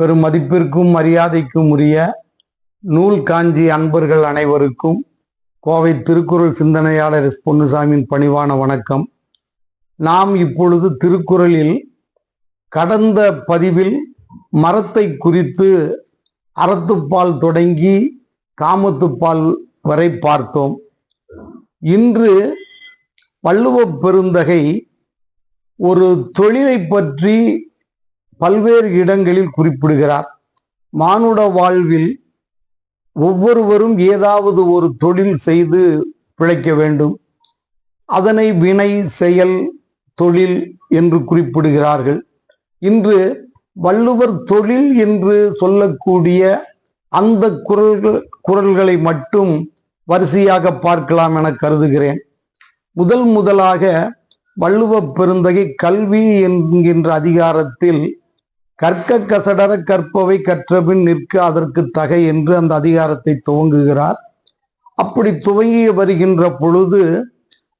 பெரும் மதிப்பிற்கும் மரியாதைக்கும் உரிய நூல் காஞ்சி அன்பர்கள் அனைவருக்கும் கோவை திருக்குறள் சிந்தனையாளர் எஸ் பொன்னுசாமியின் பணிவான வணக்கம். நாம் இப்பொழுது திருக்குறளில் கடந்த பதிவில் மரத்தை குறித்து அறத்துப்பால் தொடங்கி காமத்துப்பால் வரை பார்த்தோம். இன்று வள்ளுவ பெருந்தகை ஒரு தொழிலை பற்றி பல்வேறு இடங்களில் குறிப்பிடுகிறார். மானுட வாழ்வில் ஒவ்வொருவரும் ஏதாவது ஒரு தொழில் செய்து பிழைக்க வேண்டும். அதனை வினை செயல் தொழில் என்று குறிப்பிடுகிறார்கள். இன்று வள்ளுவர் தொழில் என்று சொல்லக்கூடிய அந்த குரல்கள் குரல்களை மட்டும் வரிசையாக பார்க்கலாம் என கருதுகிறேன். முதல் முதலாக வள்ளுவ பெருந்தகை கல்வி என்கின்ற அதிகாரத்தில் கற்க கசடர கற்பவை கற்றபின் நிற்க அதற்கு தகை என்று அந்த அதிகாரத்தை துவங்குகிறார். அப்படி துவங்கி வருகின்ற பொழுது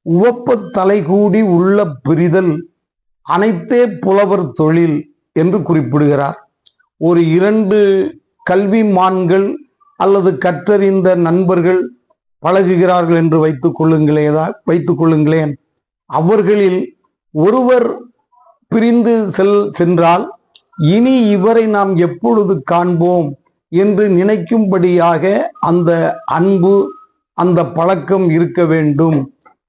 உவப்ப தலைகூடி உள்ள பிரிதல் அனைத்தே புலவர் தொழில் என்று குறிப்பிடுகிறார். ஒரு இரண்டு கல்வி மான்கள் அல்லது கற்றறிந்த நண்பர்கள் பழகுகிறார்கள் என்று வைத்துக் கொள்ளுங்களேதா வைத்துக் கொள்ளுங்களேன். அவர்களில் ஒருவர் பிரிந்து செல் சென்றால் இனி இவரை நாம் எப்பொழுது காண்போம் என்று நினைக்கும்படியாக அந்த அன்பு அந்த பழக்கம் இருக்க வேண்டும்.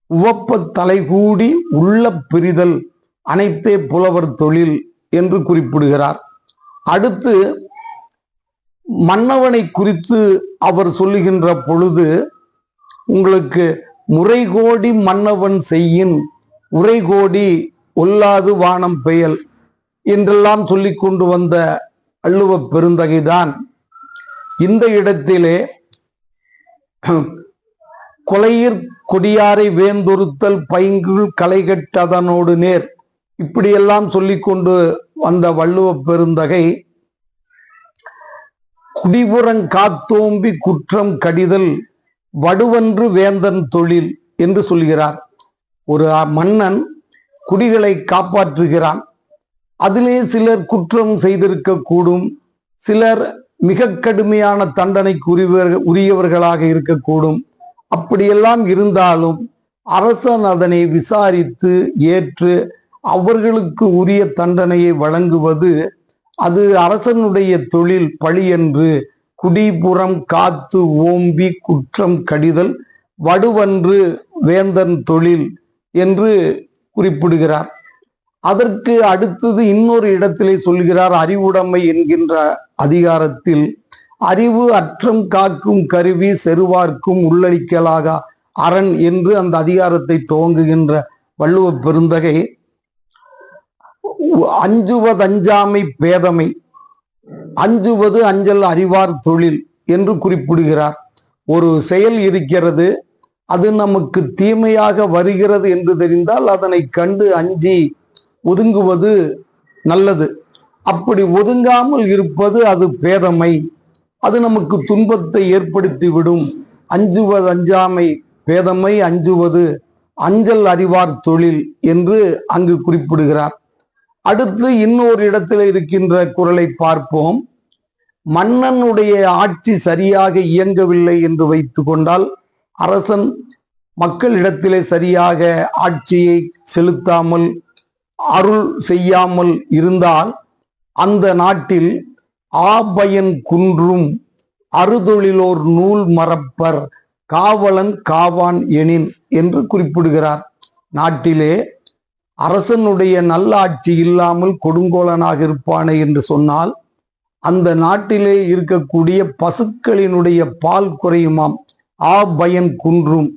உவப்ப தலைகூடி உள்ள பிரிதல் அனைத்தே புலவர் தொழில் என்று குறிப்பிடுகிறார். அடுத்து மன்னவனை குறித்து அவர் சொல்லுகின்ற பொழுது உங்களுக்கு முறைகோடி மன்னவன் செய்யின் உரைகோடி ஒல்லாது வானம் பெயல். என்றெல்லாம் சொல்லி கொண்டு வந்த அள்ளுவ பெருந்தகைதான் இந்த இடத்திலே கொலையிற் கொடியாரை வேந்தொருத்தல் பைங்குள் களைகட்டதனோடு நேர். இப்படியெல்லாம் சொல்லி கொண்டு வந்த வள்ளுவ பெருந்தகை குடிபுறங் காத்தோம்பி குற்றம் கடிதல் வடுவன்று வேந்தன் தொழில் என்று சொல்கிறார். ஒரு மன்னன் குடிகளை காப்பாற்றுகிறான். அதிலே சிலர் குற்றம் செய்திருக்க கூடும் சிலர் மிக கடுமையான தண்டனைக்கு உரியவர் உரியவர்களாக இருக்கக்கூடும். அப்படியெல்லாம் இருந்தாலும் அரசன் அதனை விசாரித்து ஏற்று அவர்களுக்கு உரிய தண்டனையை வழங்குவது அது அரசனுடைய தொழில் பழி என்று குடிபுறம் காத்து ஓம்பி குற்றம் கடிதல் வடுவன்று வேந்தன் தொழில் என்று குறிப்பிடுகிறார். அதற்கு அடுத்தது இன்னொரு இடத்திலே சொல்கிறார் அறிவுடைமை என்கின்ற அதிகாரத்தில் அறிவு அற்றம் காக்கும் கருவி செருவார்க்கும் உள்ளளிக்கலாக அரண் என்று அந்த அதிகாரத்தை துவங்குகின்ற வள்ளுவ பெருந்தகை அஞ்சுவதஞ்சாமை பேதமை அஞ்சுவது அஞ்சல் அறிவார் தொழில் என்று குறிப்பிடுகிறார். ஒரு செயல் இருக்கிறது அது நமக்கு தீமையாக வருகிறது என்று தெரிந்தால் அதனை கண்டு அஞ்சி ஒதுங்குவது நல்லது. அப்படி ஒதுங்காமல் இருப்பது அது பேதமை. அது நமக்கு துன்பத்தை ஏற்படுத்தி விடும் அஞ்சுவது அஞ்சாமை பேதமை அஞ்சுவது அஞ்சல் அறிவார் தொழில் என்று அங்கு குறிப்பிடுகிறார். அடுத்து இன்னொரு இடத்தில் இருக்கின்ற குரலை பார்ப்போம். மன்னனுடைய ஆட்சி சரியாக இயங்கவில்லை என்று வைத்து கொண்டால் அரசன் மக்களிடத்திலே சரியாக ஆட்சியை செலுத்தாமல் அருள் செய்யாமல் இருந்தால் அந்த நாட்டில் ஆபயன் குன்றும் அறுதொழிலோர் நூல் மறப்பர் காவலன் காவான் எனின் என்று குறிப்பிடுகிறார். நாட்டிலே அரசனுடைய நல்லாட்சி இல்லாமல் கொடுங்கோலனாக இருப்பானே என்று சொன்னால் அந்த நாட்டிலே இருக்கக்கூடிய பசுக்களினுடைய பால் குறையுமாம். ஆபயன் குன்றும்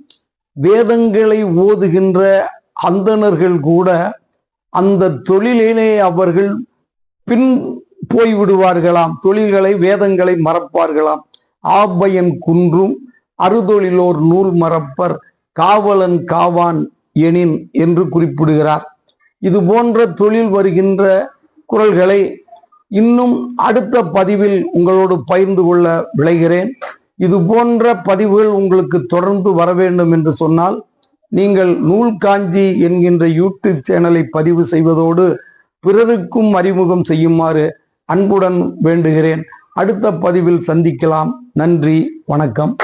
வேதங்களை ஓதுகின்ற அந்தணர்கள் கூட அந்த தொழிலினே அவர்கள் பின் போய்விடுவார்களாம். தொழில்களை வேதங்களை மறப்பார்களாம். ஆபயன் குன்றும் அறுதொழிலோர் நூல் மறப்பர். காவலன் காவான் எனின் என்று குறிப்பிடுகிறார். இது போன்ற தொழில் வருகின்ற குரல்களை இன்னும் அடுத்த பதிவில் உங்களோடு பகிர்ந்து கொள்ள விளைகிறேன். இது போன்ற பதிவுகள் உங்களுக்கு தொடர்ந்து வர வேண்டும் என்று சொன்னால் நீங்கள் நூல் காஞ்சி என்கின்ற யூடியூப் சேனலை பதிவு செய்வதோடு பிறருக்கும் அறிமுகம் செய்யுமாறு அன்புடன் வேண்டுகிறேன். அடுத்த பதிவில் சந்திக்கலாம். நன்றி. வணக்கம்.